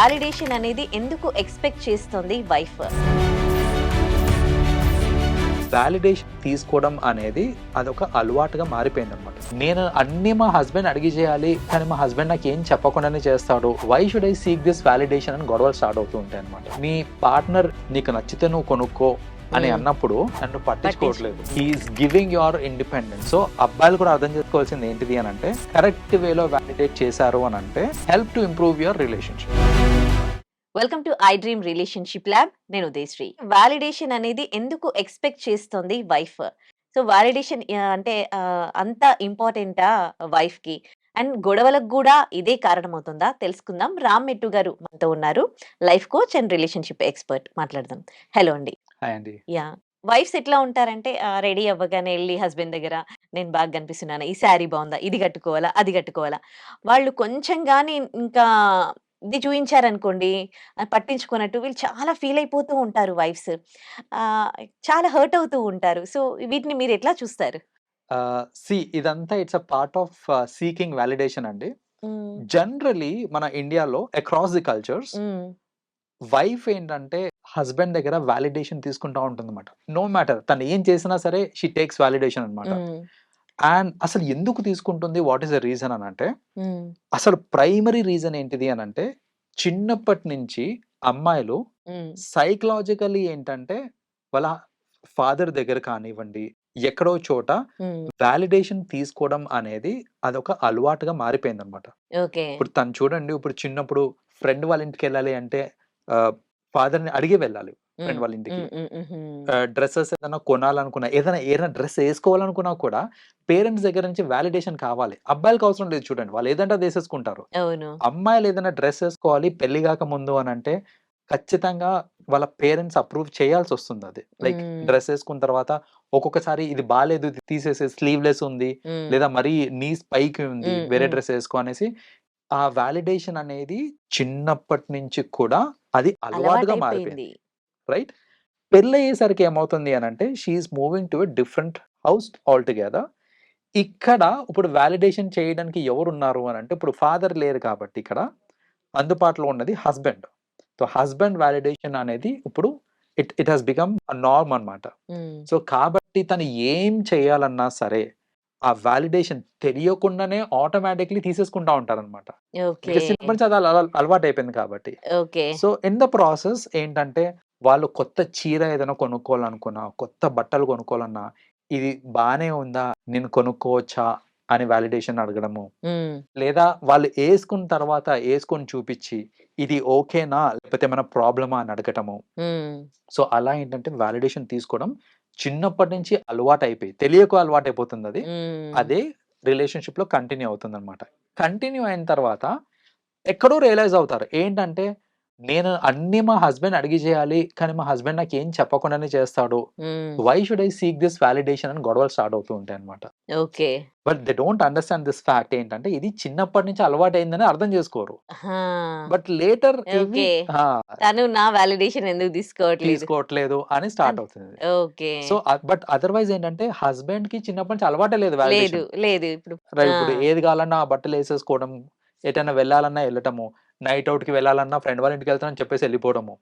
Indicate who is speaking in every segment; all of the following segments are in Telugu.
Speaker 1: వాలిడేషన్ అనేది ఎందుకు ఎక్స్పెక్ట్ చేస్తుంది వైఫ్
Speaker 2: వాలిడేషన్ తీసుకోవడం అనేది అదొక అలవాటుగా మారిపోయింది అనమాట నేను అన్ని మా హస్బెండ్ అడిగి చేయాలి కానీ మా హస్బెండ్ నాకు ఏం చెప్పకుండానే చేస్తాడు. Why should I seek this validation అని గొడవలు స్టార్ట్ అవుతూ ఉంటాయి అనమాట మీ పార్ట్నర్ నీకు నచ్చితే నువ్వు కొనుక్కో అని
Speaker 1: Hmm.
Speaker 2: అన్నప్పుడు నన్ను పట్టించుకోవట్లేదు. He's giving your independence so అబ్బాయిలు కూడా అర్థం చేసుకోవాల్సింది ఏంటిది అని అంటే కరెక్ట్ వేలో వ్యాలిడేట్ చేశారు అని అంటే help to improve your relationship
Speaker 1: welcome to I dream relationship lab నేను ఉదయశ్రీ వాలిడేషన్ అనేది ఎందుకు ఎక్స్పెక్ట్ చేస్తుంది వైఫ్ సో వాలిడేషన్ అంటే అంత ఇంపార్టెంటా వైఫ్కి? అండ్ గొడవలకు కూడా ఇదే కారణమవుతుందా? తెలుసుకుందాం. రామ్ మెట్టు గారు మనతో ఉన్నారు. Life coach and relationship expert మాట్లాడదాం. హలో అండి. యా వైఫ్స్ ఎట్లా ఉంటారంటే రెడీ అవ్వగానే వెళ్ళి హస్బెండ్ దగ్గర నేను బాగా కనిపిస్తున్నాను. ఈ శారీ బాగుందా? ఇది కట్టుకోవాలా? అది కట్టుకోవాలా? వాళ్ళు కొంచెం కానీ ఇంకా ఇది చూపించారనుకోండి ఆ, పట్టించుకున్నట్టు వీళ్ళు చాలా ఫీల్ అయిపోతూ ఉంటారు వైఫ్స్. చాలా హర్ట్ అవుతూ ఉంటారు. సో వీటిని మీరు ఎట్లా చూస్తారు?
Speaker 2: సి ఇదంతా it's a part of seeking validation అండి. జనరలీ మన ఇండియాలో అక్రాస్ ది కల్చర్స్ వైఫ్ ఏంటంటే హస్బెండ్ దగ్గర వాలిడేషన్ తీసుకుంటా ఉంటుంది అనమాట నో మ్యాటర్ తను ఏం చేసినా సరే షీ టేక్స్ వాలిడేషన్ అనమాట అండ్ అసలు ఎందుకు తీసుకుంటుంది? వాట్ ఈస్ ద రీజన్ అని అంటే అసలు ప్రైమరీ రీజన్ ఏంటిది అని అంటే చిన్నప్పటి నుంచి అమ్మాయిలు సైకలాజికల్లీ ఏంటంటే వాళ్ళ ఫాదర్ దగ్గర కానివ్వండి ఎక్కడో చోట వాలిడేషన్ తీసుకోవడం అనేది అదొక అలవాటుగా మారిపోయింది అనమాట ఇప్పుడు తను చూడండి ఇప్పుడు చిన్నప్పుడు ఫ్రెండ్ వాళ్ళ ఇంటికి వెళ్ళాలి అంటే ఫాదర్ని అడిగి వెళ్ళాలి. ఫ్రెండ్ వాళ్ళ ఇంటికి. డ్రెస్సెస్ ఏదైనా కొనాలనుకున్నా ఏదైనా ఏదైనా డ్రెస్ వేసుకోవాలనుకున్నా కూడా పేరెంట్స్ దగ్గర నుంచి వాలిడేషన్ కావాలి. అబ్బాయిలకు అవసరం లేదు చూడండి వాళ్ళు ఏదంటే అది వేసేసుకుంటారు. అమ్మాయిలు ఏదైనా డ్రెస్ వేసుకోవాలి పెళ్ళి కాక ముందు అని అంటే ఖచ్చితంగా వాళ్ళ పేరెంట్స్ అప్రూవ్ చేయాల్సి వస్తుంది అది. లైక్. డ్రెస్ వేసుకున్న తర్వాత ఒక్కొక్కసారి ఇది బాగాలేదు ఇది తీసేసి స్లీవ్లెస్ ఉంది. లేదా మరీ నీస్ పైకి ఉంది వేరే. డ్రెస్ వేసుకో అనేసి ఆ వాలిడేషన్ అనేది చిన్నప్పటి నుంచి కూడా అది అలవాటుగా మారిపోయింది. రైట్ పెళ్ళి అయ్యేసరికి ఏమవుతుంది అని అంటే she's moving to different house all together ఇక్కడ ఇప్పుడు వాలిడేషన్ చేయడానికి ఎవరు ఉన్నారు అని అంటే ఇప్పుడు ఫాదర్ లేరు కాబట్టి ఇక్కడ అందుబాటులో ఉన్నది హస్బెండ్ సో హస్బెండ్ వాలిడేషన్ అనేది ఇప్పుడు it it has become norm అన్నమాట.
Speaker 1: మ్మ్.
Speaker 2: సో కాబట్టి తను ఏం చేయాలన్నా సరే ఆ వాలిడేషన్ తెలియకుండానే ఆటోమేటిక్లీ తీసేసుకుంటా చిన్నప్పటి నుంచి అది అల- అలవాటు అయిపోయింది కాబట్టి. సో ఇన్ ద ప్రాసెస్ ఏంటంటే వాళ్ళు కొత్త చీర ఏదైనా కొనుక్కోవాలనుకున్నా కొత్త బట్టలు కొనుక్కోవాలన్నా ఇది బానే ఉందా? నేను కొనుక్కోవచ్చా? అని వాలిడేషన్ అడగడము. లేదా వాళ్ళు వేసుకున్న తర్వాత వేసుకొని చూపించి ఇది ఓకేనా? లేకపోతే ఏమైనా ప్రాబ్లమా? అని అడగటము. సో అలా ఏంటంటే వాలిడేషన్ తీసుకోవడం చిన్నప్పటి నుంచి అలవాటు అయిపోయి తెలియక అలవాటు అయిపోతుంది అది. అదే రిలేషన్షిప్లో కంటిన్యూ అవుతుంది అనమాట కంటిన్యూ అయిన తర్వాత ఎక్కడో రియలైజ్ అవుతారు. ఏంటంటే నేను అన్ని మా హస్బెండ్ అడిగి చేయాలి కానీ మా హస్బెండ్ నాకు ఏం చెప్పకుండానే చేస్తాడు. Why should I seek this validation అని గొడవలు స్టార్ట్ అవుతూ ఉంటాయి అనమాట
Speaker 1: okay.
Speaker 2: But they don't understand this fact ఏంటంటే ఇది చిన్నప్పటి నుంచి అలవాటు అయిందని అర్థం చేసుకోరు. But later.
Speaker 1: తను నా వాలిడేషన్ ఎందుకు తీసుకోవట్లేదు?
Speaker 2: తీసుకోవట్లేదు అని స్టార్ట్ అవుతుంది.
Speaker 1: ఓకే.
Speaker 2: సో బట్ అదర్వైజ్ ఏంటంటే హస్బెండ్కి చిన్నప్పటి నుంచి అలవాటే లేదు
Speaker 1: లేదు ఇప్పుడు.
Speaker 2: ఇప్పుడు. ఏది కావాలన్నా ఆ బట్టలు వేసేసుకోవడం ఎటైనా వెళ్ళాలన్నా వెళ్ళటము. నైట్ అవుట్కి వెళ్ళాలన్నా ఫ్రెండ్ వాళ్ళ ఇంటికి వెళ్తానని చెప్పేసి వెళ్ళిపోవడము.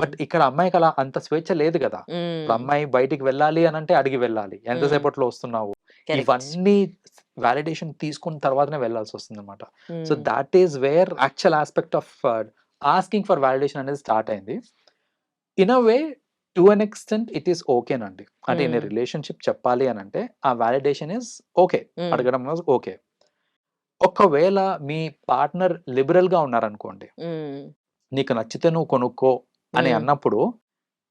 Speaker 2: బట్ ఇక్కడ అమ్మాయికి అలా అంత స్వేచ్ఛ లేదు కదా. అమ్మాయి బయటికి వెళ్ళాలి అని అంటే అడిగి వెళ్ళాలి. ఎంతసేపట్లో వస్తున్నావు. ఇవన్నీ వాలిడేషన్ తీసుకున్న తర్వాతనే వెళ్ళాల్సి వస్తుంది అనమాట so. That is where actual aspect of asking for validation అనేది స్టార్ట్ అయింది. In a way to an extent it is ఓకేనండి అంటే ఇన్. రిలేషన్షిప్ చెప్పాలి అని అంటే ఆ వాలిడేషన్ ఇస్ ఓకే. అడగడం ఓకే ఒకవేళ మీ పార్ట్నర్ లిబరల్గా ఉన్నారనుకోండి. నీకు నచ్చితే నువ్వు కొనుక్కో అని. అన్నప్పుడు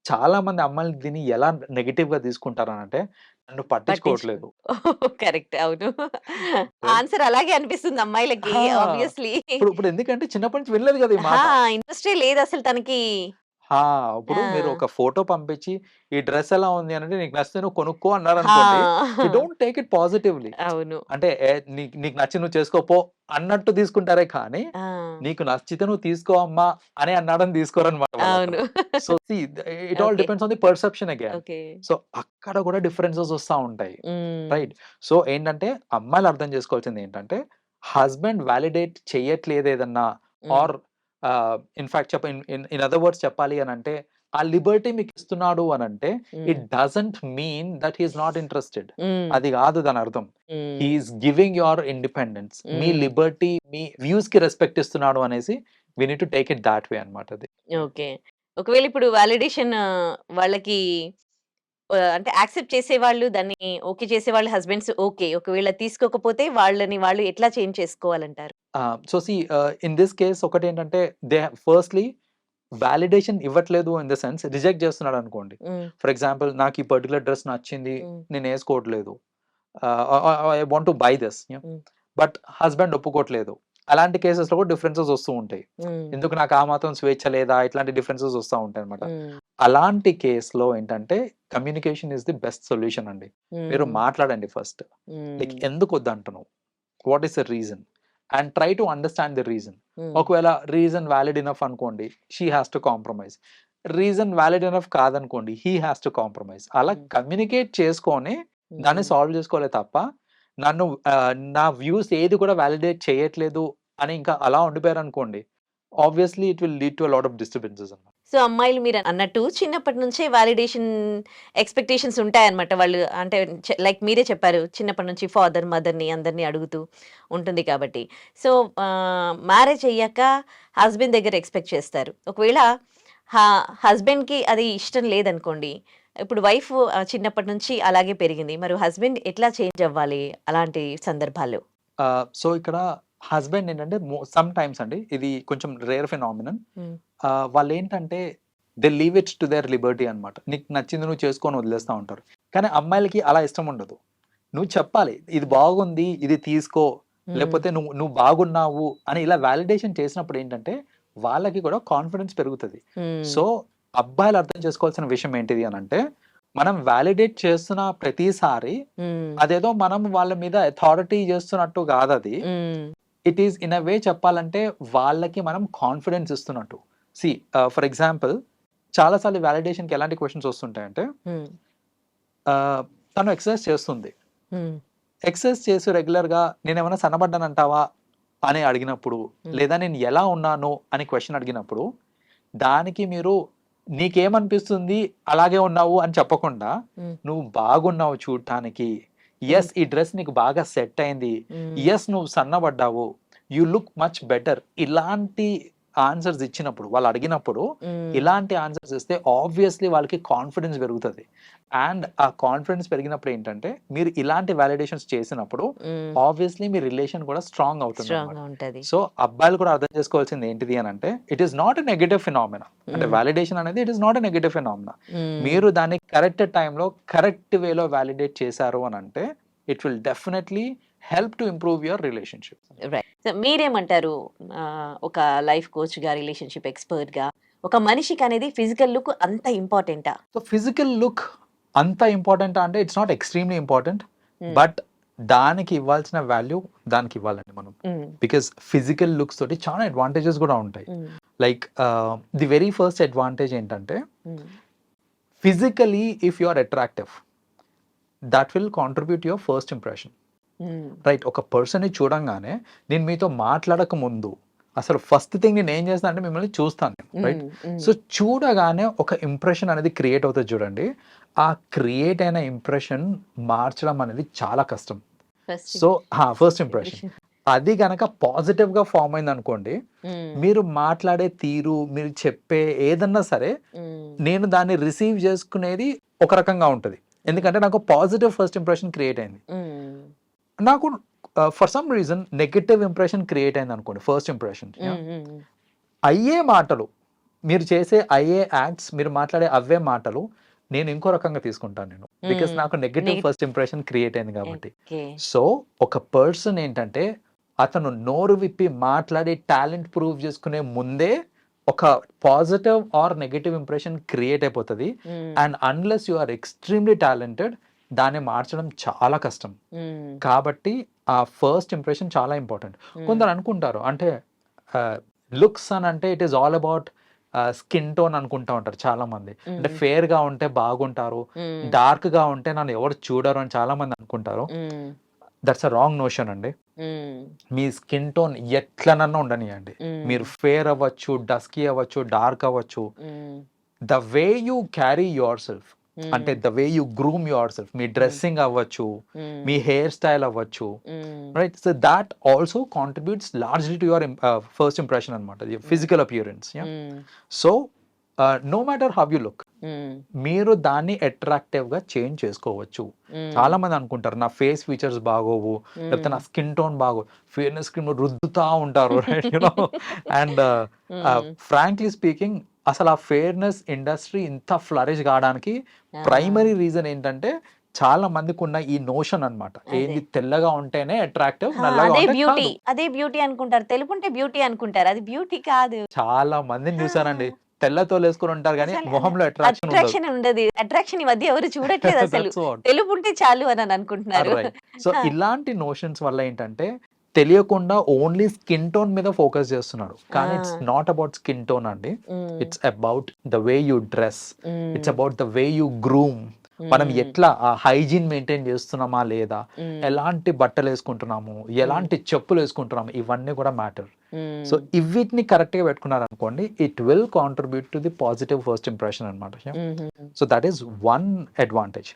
Speaker 2: చాలా మంది అమ్మాయిలు దీన్ని ఎలా నెగిటివ్గా తీసుకుంటారు అంటే నన్ను పట్టించుకోవట్లేదు.
Speaker 1: కరెక్ట్. అవును. ఆన్సర్ అలాగే అనిపిస్తుంది అమ్మాయిలకి. ఆబ్వియస్లీ.
Speaker 2: ఇప్పుడు ఇప్పుడు ఎందుకంటే చిన్నప్పటి నుంచి వినలేదు కదా
Speaker 1: ఇంట్రెస్టే లేదు అసలు తనకి.
Speaker 2: హా, ఇప్పుడు మీరు
Speaker 1: ఆ.
Speaker 2: ఒక ఫోటో పంపించి ఈ డ్రెస్ ఎలా ఉంది? అంటే నీకు నచ్చితే నువ్వు కొనుక్కో అన్నారు అనుకోండి you. Don't take it positively.
Speaker 1: అవును.
Speaker 2: అంటే ఏ, నీకు నీకు నచ్చి నువ్వు చేసుకోపో అన్నట్టు తీసుకుంటారే కానీ
Speaker 1: ఆ,
Speaker 2: నీకు నచ్చితే నువ్వు తీసుకో అమ్మా అని అన్నాడని తీసుకోరనమాట
Speaker 1: అవును.
Speaker 2: So it all. Depends on the perception again.
Speaker 1: Okay.
Speaker 2: So అక్కడ కూడా డిఫరెన్సెస్ వస్తూ ఉంటాయి. రైట్. సో ఏంటంటే అమ్మాయిలు అర్థం చేసుకోవాల్సింది ఏంటంటే హస్బెండ్ వ్యాలిడేట్ చెయ్యట్లేదు ఏదన్నా. ఆర్ ఇన్ఫాక్ట్ చెప్ప ఇన్ అదర్ వర్డ్స్ చెప్పాలి అని అంటే ఆ లిబర్టీ మీకు ఇస్తున్నాడు అని అంటే it doesn't mean that he's not interested అది కాదు దాని అర్థం. హీఈస్ గివింగ్ యువర్ ఇండిపెండెన్స్ మీ. లిబర్టీ మీ వ్యూస్కి రెస్పెక్ట్ ఇస్తున్నాడు అనేసి we need to take it that way అనమాట అది.
Speaker 1: ఓకే. ఒకవేళ ఇప్పుడు వాలిడేషన్ వాళ్ళకి అంటే యాక్సెప్ట్ చేసేవాళ్ళు దాన్ని ఓకే చేసేవాళ్ళు హస్బెండ్స్ ఓకే. ఒకవేళ తీసుకోకపోతే వాళ్ళని వాళ్ళు ఎట్లా change చేసుకోవాలంటారు?
Speaker 2: So see in this case ఒకటి ఏంటంటే దే ఫస్ట్లీ వాలిడేషన్ ఇవ్వట్లేదు ఇన్ ద సెన్స్ రిజెక్ట్ చేస్తున్నాడు అనుకోండి. ఫర్ ఎగ్జాంపుల్ నాకు ఈ పర్టికులర్ డ్రెస్ నచ్చింది నేను వేసుకోవట్లేదు. I want to buy this. But husband ఒప్పుకోవట్లేదు అలాంటి కేసెస్లో కూడా డిఫరెన్సెస్ వస్తూ ఉంటాయి. ఎందుకు నాకు ఆ మాత్రం స్వేచ్ఛ లేదా? ఇట్లాంటి డిఫరెన్సెస్ వస్తూ ఉంటాయి అనమాట అలాంటి కేసులో ఏంటంటే communication is the best solution అండి. మీరు మాట్లాడండి ఫస్ట్. లైక్ ఎందుకు వద్దంటున్నావు? What is the reason? And try to understand the reason. ఒకవేళ రీజన్ వ్యాలిడ్ ఇనఫ్ అనుకోండి she has to compromise. Reason valid enough కాదనుకోండి he has to compromise. అలా. కమ్యూనికేట్ చేసుకొని దాన్ని సాల్వ్ చేసుకోలే తప్ప నన్ను నా వ్యూస్ ఏది కూడా వ్యాలిడేట్ చేయట్లేదు అని ఇంకా అలా ఉండిపోయారు అనుకోండి obviously it will lead to lot of disturbances అన్నమాట.
Speaker 1: సో అమ్మాయిలు మీరు అన్నట్టు చిన్నప్పటి నుంచే వాలిడేషన్ ఎక్స్పెక్టేషన్స్ ఉంటాయన్నమాట వాళ్ళు. అంటే లైక్ మీరే చెప్పారు చిన్నప్పటి నుంచి ఫాదర్ మదర్ని అందరినీ అడుగుతూ ఉంటుంది కాబట్టి. సో మ్యారేజ్ అయ్యాక హస్బెండ్ దగ్గర ఎక్స్పెక్ట్ చేస్తారు. ఒకవేళ హస్బెండ్కి అది ఇష్టం లేదనుకోండి ఇప్పుడు వైఫ్ చిన్నప్పటి నుంచి అలాగే పెరిగింది. మరి హస్బెండ్ ఎట్లా చేంజ్ అవ్వాలి అలాంటి సందర్భాల్లో
Speaker 2: సో ఇక్కడ హస్బెండ్ ఏంటంటే సమ్ టైమ్స్ అండి ఇది కొంచెం రేర్ ఫినామినన్. వాళ్ళు ఏంటంటే they leave it to their liberty అనమాట నీకు నచ్చింది నువ్వు చేసుకొని వదిలేస్తూ ఉంటారు. కానీ అమ్మాయిలకి అలా ఇష్టం ఉండదు. నువ్వు చెప్పాలి ఇది బాగుంది ఇది తీసుకో. లేకపోతే నువ్వు నువ్వు బాగున్నావు అని ఇలా వ్యాలిడేషన్ చేసినప్పుడు ఏంటంటే వాళ్ళకి కూడా కాన్ఫిడెన్స్ పెరుగుతుంది. సో అబ్బాయిలు అర్థం చేసుకోవాల్సిన విషయం ఏంటిది అని అంటే మనం వ్యాలిడేట్ చేస్తున్న ప్రతిసారి అదేదో మనం వాళ్ళ మీద అథారిటీ చేస్తున్నట్టు కాదు అది it is in a way చెప్పాలంటే వాళ్ళకి మనం కాన్ఫిడెన్స్ ఇస్తున్నట్టు. సి ఫర్ ఎగ్జాంపుల్ చాలాసార్లు వ్యాలిడేషన్కి ఎలాంటి క్వశ్చన్స్ వస్తుంటాయంటే uh, తను ఎక్సర్సైజ్ చేస్తుంది. ఎక్సర్సైజ్ చేసి రెగ్యులర్గా నేను ఏమైనా సన్నబడ్డానంటావా? అని అడిగినప్పుడు
Speaker 1: Hmm.
Speaker 2: లేదా నేను ఎలా ఉన్నాను? అని క్వశ్చన్ అడిగినప్పుడు దానికి మీరు నీకేమనిపిస్తుంది? అలాగే ఉన్నావు అని చెప్పకుండా
Speaker 1: Hmm.
Speaker 2: నువ్వు బాగున్నావు చూడటానికి ఎస్ ఈ డ్రెస్ నీకు బాగా సెట్ అయింది. ఎస్ నువ్వు సన్నబడ్డావు. యు లుక్ మచ్ బెటర్ ఇలాంటి ఆన్సర్స్ ఇచ్చినప్పుడు వాళ్ళు అడిగినప్పుడు ఇలాంటి ఆన్సర్స్ ఇస్తే ఆబ్వియస్లీ వాళ్ళకి కాన్ఫిడెన్స్ పెరుగుతుంది. అండ్ ఆ కాన్ఫిడెన్స్ పెరిగినప్పుడు ఏంటంటే మీరు ఇలాంటి వ్యాలిడేషన్స్ చేసినప్పుడు ఆబ్వియస్లీ మీ రిలేషన్ కూడా స్ట్రాంగ్ అవుతుంది సో అబ్బాయిలు కూడా అర్థం చేసుకోవాల్సింది ఏంటిది అని అంటే it is not a negative phenomena అంటే. వ్యాలిడేషన్ అనేది it is not a negative phenomena. మీరు దాన్ని కరెక్ట్ టైంలో కరెక్ట్ వేలో వ్యాలిడేట్ చేశారు అని అంటే it will definitely help to improve your relationship
Speaker 1: right మీరేమంటారు? ఒక లైఫ్ కోచ్గా రిలేషన్షిప్ ఎక్స్పర్ట్గా ఒక మనిషికి అనేది ఫిజికల్ లుక్ అంత ఇంపార్టెంటా
Speaker 2: సో ఫిజికల్ లుక్ అంత ఇంపార్టెంట్ అంటే it's not extremely important but దానికి ఇవ్వాల్సిన వాల్యూ దానికి ఇవ్వాలండి మనం. బికాస్ ఫిజికల్ లుక్స్ తోటి చాలా అడ్వాంటేజెస్ కూడా ఉంటాయి. Like the very first advantage ఏంటంటే physically if you are attractive that will contribute your first impression right ఒక పర్సన్ని చూడంగానే నేను మీతో మాట్లాడక ముందు అసలు ఫస్ట్ థింగ్ నేను ఏం చేస్తాను అంటే మిమ్మల్ని చూస్తాను రైట్ సో చూడగానే ఒక ఇంప్రెషన్ అనేది క్రియేట్ అవుతుంది చూడండి. ఆ క్రియేట్ అయిన ఇంప్రెషన్ మార్చడం అనేది చాలా కష్టం. సో ఫస్ట్ ఇంప్రెషన్ అది గనక పాజిటివ్గా ఫామ్ అయింది అనుకోండి మీరు మాట్లాడే తీరు మీరు చెప్పే ఏదన్నా సరే నేను దాన్ని రిసీవ్ చేసుకునేది ఒక రకంగా ఉంటుంది. ఎందుకంటే నాకు పాజిటివ్ ఫస్ట్ ఇంప్రెషన్ క్రియేట్ అయింది. నాకు for some reason negative impression create అయింది అనుకోండి ఫస్ట్ ఇంప్రెషన్ అయ్యే మాటలు మీరు చేసే అయ్యే యాక్ట్స్ మీరు మాట్లాడే అవే మాటలు నేను ఇంకో రకంగా తీసుకుంటాను నేను. Because
Speaker 1: Mm.
Speaker 2: నాకు నెగటివ్ ఫస్ట్ ఇంప్రెషన్ క్రియేట్ అయింది కాబట్టి. సో ఒక పర్సన్ ఏంటంటే అతను నోరు విప్పి మాట్లాడి టాలెంట్ ప్రూవ్ చేసుకునే ముందే ఒక positive or negative impression create అయిపోతుంది. And unless you are extremely talented దాన్ని మార్చడం చాలా కష్టం. కాబట్టి ఆ ఫస్ట్ ఇంప్రెషన్ చాలా ఇంపార్టెంట్ కొందరు అనుకుంటారు అంటే లుక్స్ అని అంటే it is all about skin tone అనుకుంటా ఉంటారు చాలా మంది అంటే ఫేర్గా ఉంటే బాగుంటారు డార్క్గా ఉంటే నన్ను ఎవరు చూడరు అని చాలా మంది అనుకుంటారు దట్స్ అ రాంగ్ నోషన్ అండి. మీ స్కిన్ టోన్ ఎట్లనన్నా ఉండనియండి. మీరు ఫేర్ అవ్వచ్చు డస్కీ అవ్వచ్చు డార్క్ అవ్వచ్చు. The way you carry yourself. అంటే the way you groom yourself me dressing అవ్వచ్చు. మీ హెయిర్ స్టైల్ అవ్వచ్చు. Right so that also contributes largely to your first impression అనమాట physical appearance. So no matter how you look. మీరు దాన్ని అట్రాక్టివ్గా చేంజ్ చేసుకోవచ్చు. చాలా మంది అనుకుంటారు నా ఫేస్ ఫీచర్స్ బాగోవు లేకపోతే నా. స్కిన్ టోన్ బాగో ఫేర్నెస్ స్కిన్ రుద్దుతా ఉంటారు అండ్. ఫ్రాంక్లీ స్పీకింగ్ అసలు ఆ ఫేర్నెస్ ఇండస్ట్రీ ఇంత ఫ్లరిష్ కావడానికి. ప్రైమరీ రీజన్ ఏంటంటే చాలా మందికి ఉన్న ఈ నోషన్ అన్నమాట.
Speaker 1: అదే.
Speaker 2: ఏంది? తెల్లగా ఉంటేనే అట్రాక్టివ్
Speaker 1: అదే
Speaker 2: ఉంటే
Speaker 1: బ్యూటీ. అదే బ్యూటీ అనుకుంటారు. తెలుపుంటే బ్యూటీ అనుకుంటారు. అది బ్యూటీ కాదు.
Speaker 2: చాలా మందిని చూసానండి తెల్లతో వేసుకుని ఉంటారు కానీ మొహంలో అట్రాక్షన్ ఉండదు.
Speaker 1: అట్రాక్షన్ ఉండదు. అట్రాక్షన్ ఈ మధ్య ఎవరు చూడట్లేదు అసలు. తెలుపు ఉంటే చాలు అని అని అనుకుంటున్నారు.
Speaker 2: సో ఇలాంటి నోషన్స్ వల్ల ఏంటంటే తెలియకుండా ఓన్లీ స్కిన్ టోన్ మీద ఫోకస్ చేస్తున్నారు కానీ it's. Not about skin tone అండి. It's about the way you dress. It's about the way you groom మనం. ఎట్లా ఆ హైజీన్ మెయింటైన్ చేస్తున్నామా లేదా. ఎలాంటి బట్టలు వేసుకుంటున్నాము ఎలాంటి చెప్పులు వేసుకుంటున్నాము ఇవన్నీ కూడా మ్యాటర్. సో ఇవిటిని కరెక్ట్గా పెట్టుకున్నారు అనుకోండి it will contribute to the positive first impression అనమాట. So that is one advantage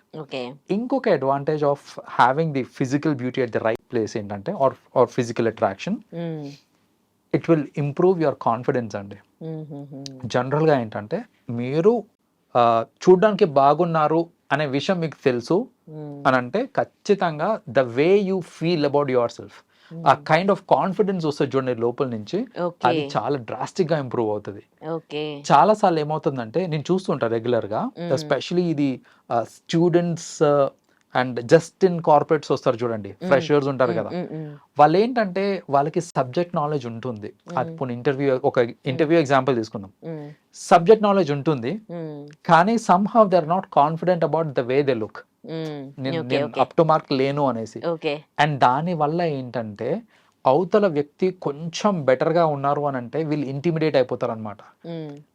Speaker 2: ఇంకొక advantage of having the physical beauty at the right place ఏంటంటే or or physical attraction. It will improve your confidence అండి. జనరల్గా ఏంటంటే మీరు చూడ్డానికి బాగున్నారు అనే విషయం మీకు తెలుసు
Speaker 1: మ్మ్.
Speaker 2: అని అంటే ఖచ్చితంగా the way you feel about yourself ఆ కైండ్ ఆఫ్ కాన్ఫిడెన్స్ వస్తుంది చూడండి లోపల నుంచి. అది చాలా డ్రాస్టిక్గా ఇంప్రూవ్ అవుతుంది. చాలా సార్లు ఏమవుతుందంటే నేను చూస్తుంటా
Speaker 1: రెగ్యులర్గా.
Speaker 2: ఎస్పెషలీ ఇది students and just in corporates వస్తారు చూడండి. ఫ్రెషర్స్ ఉంటారు కదా. వాళ్ళు ఏంటంటే వాళ్ళకి సబ్జెక్ట్ నాలెడ్జ్ ఉంటుంది. పోనీ ఇంటర్వ్యూ ఒక ఇంటర్వ్యూ ఎగ్జాంపుల్ తీసుకుందాం. సబ్జెక్ట్ నాలెడ్జ్ ఉంటుంది. కానీ somehow they are not confident about the way they look. నేను అప్ టు మార్క్ లేను అనేసి అండ్ దాని వల్ల ఏంటంటే అవతల వ్యక్తి కొంచెం better గా ఉన్నారు అని అంటే వీళ్ళు ఇంటిమిడేట్ అయిపోతారు అనమాట.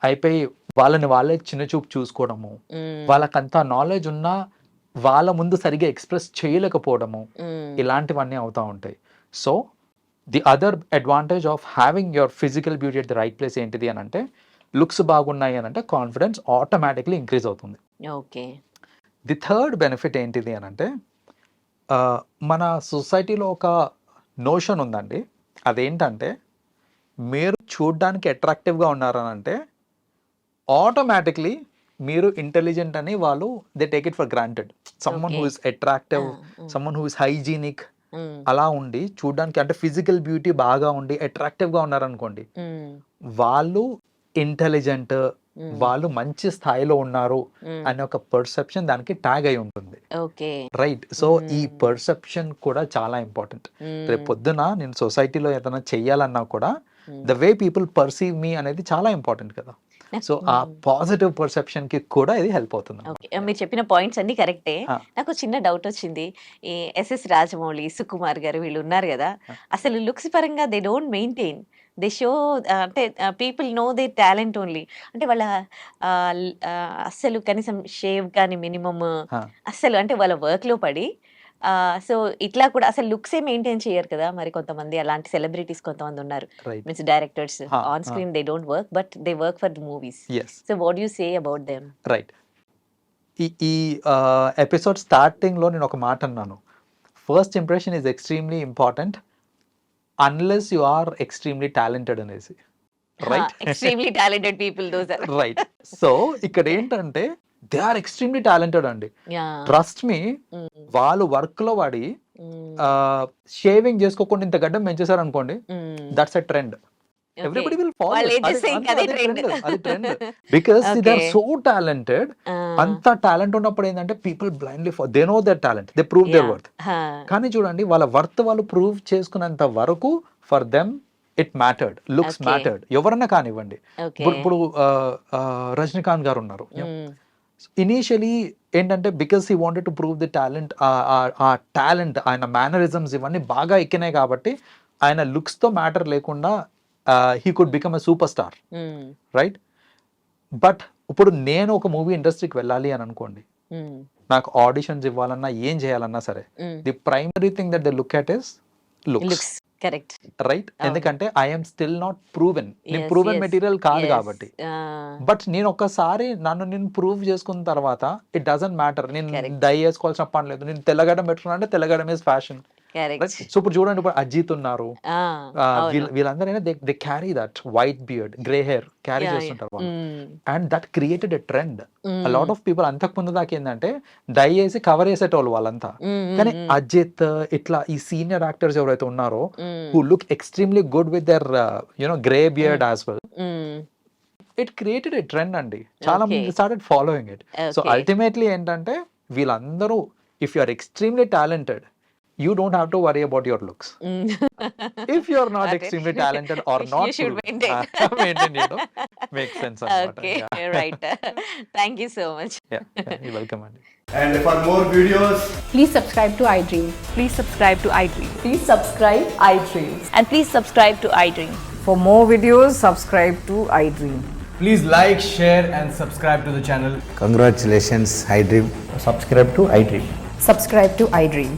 Speaker 2: అయిపోయి వాళ్ళని వాళ్ళే చిన్న చూపు చూసుకోవడము. వాళ్ళకంత నాలెడ్జ్ ఉన్నా వాళ్ళ ముందు సరిగా ఎక్స్ప్రెస్ చేయలేకపోవడము. ఇలాంటివన్నీ అవుతూ ఉంటాయి. So the other advantage of having your physical beauty at the right place ఏంటిది అని అంటే లుక్స్ బాగున్నాయి అని అంటే కాన్ఫిడెన్స్ ఆటోమేటిక్లీ ఇంక్రీజ్ అవుతుంది.
Speaker 1: ఓకే.
Speaker 2: ది థర్డ్ బెనిఫిట్ ఏంటిది అని అంటే మన సొసైటీలో ఒక నోషన్ ఉందండి. అదేంటంటే మీరు చూడ్డానికి అట్రాక్టివ్గా ఉన్నారని అంటే ఆటోమేటిక్లీ మీరు ఇంటెలిజెంట్ అని వాళ్ళు they take it for granted someone who. Is attractive. Someone who is hygienic. అలా ఉండి చూడ్డానికి అంటే ఫిజికల్ బ్యూటీ బాగా ఉండి అట్రాక్టివ్గా ఉన్నారనుకోండి
Speaker 1: మ్మ్.
Speaker 2: వాళ్ళు ఇంటెలిజెంట్
Speaker 1: మ్మ్.
Speaker 2: వాళ్ళు మంచి స్థాయిలో ఉన్నారు
Speaker 1: మ్మ్.
Speaker 2: అనే ఒక పర్సెప్షన్ దానికి ట్యాగ్ అయి ఉంటుంది రైట్ సో ఈ. పర్సెప్షన్ కూడా చాలా ఇంపార్టెంట్. రేపు పొద్దున నేను సొసైటీలో ఏదైనా చెయ్యాలన్నా కూడా. The way people perceive me అనేది చాలా ఇంపార్టెంట్ కదా సో ఆ
Speaker 1: మ్మ్.
Speaker 2: పాజిటివ్ పర్సెప్షన్కి కూడా ఇది హెల్ప్ అవుతుంది
Speaker 1: ఓకే మీరు చెప్పిన పాయింట్స్ అన్ని కరెక్టే. నాకు చిన్న డౌట్ వచ్చింది ఈ ఎస్ఎస్ రాజమౌళి సుకుమార్ గారు వీళ్ళు ఉన్నారు కదా. అసలు లుక్స్ పరంగా they don't maintain they show అంటే people know they talent only అంటే వాళ్ళ ల్- ఆ, అస్సలు కనీసం షేవ్ కానీ మినిమమ్. అస్సలు అంటే వాళ్ళ work లో పడి సో ఇట్లా కూడా అసలు లుక్స్ ఏ మెయింటైన్ చేయరు కదా మరి కొంతమంది అలాంటి సెలబ్రిటీస్ కొంతమంది ఉన్నారు. Means directors on. Screen they don't work but they work for the movies so what you say about them
Speaker 2: right ఈ ఈ ఎపిసోడ్ స్టార్టింగ్లో నేను ఒక మాట అన్నాను. First impression is extremely important unless you are extremely talented అనేసి. Right
Speaker 1: extremely talented people those
Speaker 2: right so ఇక్కడ ఏంటంటే దే ఆర్ ఎక్స్ట్రీమ్లీ టాలెంటెడ్ అండి. ట్రస్ట్ మీ వాళ్ళు వర్క్లో వాడి షేవింగ్ చేసుకోకుండా ఇంత గడ్డం పెంచేశారు అనుకోండి that's a trend. Everybody will follow because they are. So talented అంత టాలెంట్ ఉన్నప్పుడు ఏంటంటే people blindly for they know their talent they prove their worth కానీ చూడండి వాళ్ళ వర్త్ వాళ్ళు ప్రూవ్ చేసుకున్నంత వరకు for them it mattered looks. Mattered ఎవరన్నా కానివ్వండి. ఇప్పుడు రజనీకాంత్ గారు ఉన్నారు. ఇనీషియలీ ఏంటంటే because he wanted to prove the talent ఆ టాలెంట్ ఆయన మేనరిజమ్స్ ఇవన్నీ బాగా ఎక్కినాయి కాబట్టి ఆయన looks తో మ్యాటర్ లేకుండా he could become a super star right but ఇప్పుడు నేను ఒక మూవీ ఇండస్ట్రీకి వెళ్ళాలి అని అనుకోండి. నాకు ఆడిషన్స్ ఇవ్వాలన్నా ఏం చేయాలన్నా సరే the primary thing that they look at is looks
Speaker 1: correct.
Speaker 2: Right. ఎందుకంటే ఐఎమ్ స్టిల్ నాట్ ప్రూవెన్ నేను ప్రూవెన్ మెటీరియల్ కాదు కాబట్టి. బట్ నేను ఒక్కసారి నన్ను నేను ప్రూవ్ చేసుకున్న తర్వాత ఇట్ డజంట్ మ్యాటర్ నేను. డై వేసుకోవాల్సిన పని లేదు. నేను తెల్లగడ్డం పెట్టుకున్నా అంటే తెల్లగడ్డం ఇస్ ఫ్యాషన్ సో ఇప్పుడు చూడండి ఇప్పుడు అజిత్ ఉన్నారు. ఆ, వీళ్ళ- వీళ్ళందరూ they they carry that white beard grey hair carry చేస్తుంటారు వాళ్ళు. And that created a trend lot of people అంతకు ముందు దాకా ఏంటంటే డై వేసి కవర్ చేసేటోళ్ళు వాళ్ళంతా. కానీ అజిత్ ఇట్లా ఈ సీనియర్ యాక్టర్స్ ఎవరైతే ఉన్నారో who look extremely good with their you know grey beard as well it created a trend అండి. చాలా. మంది started following it so ultimately ఏంటంటే వీళ్ళందరూ if you are extremely talented you don't have to worry about your looks. Mm. if you're not
Speaker 1: extremely
Speaker 2: talented or not,
Speaker 1: you should maintain.
Speaker 2: Maintain you know, makes
Speaker 1: sense. Okay, yeah. right. Thank you
Speaker 2: so much. Yeah, yeah you're welcome. Andy.
Speaker 3: And for more videos,
Speaker 4: please subscribe to iDream.
Speaker 5: Please subscribe to iDream.
Speaker 4: Please subscribe iDream.
Speaker 5: And please subscribe to iDream.
Speaker 6: For more videos, subscribe to iDream.
Speaker 3: Please like, share, and subscribe to the channel.
Speaker 7: Congratulations, iDream.
Speaker 3: Subscribe to iDream.
Speaker 4: Subscribe to iDream.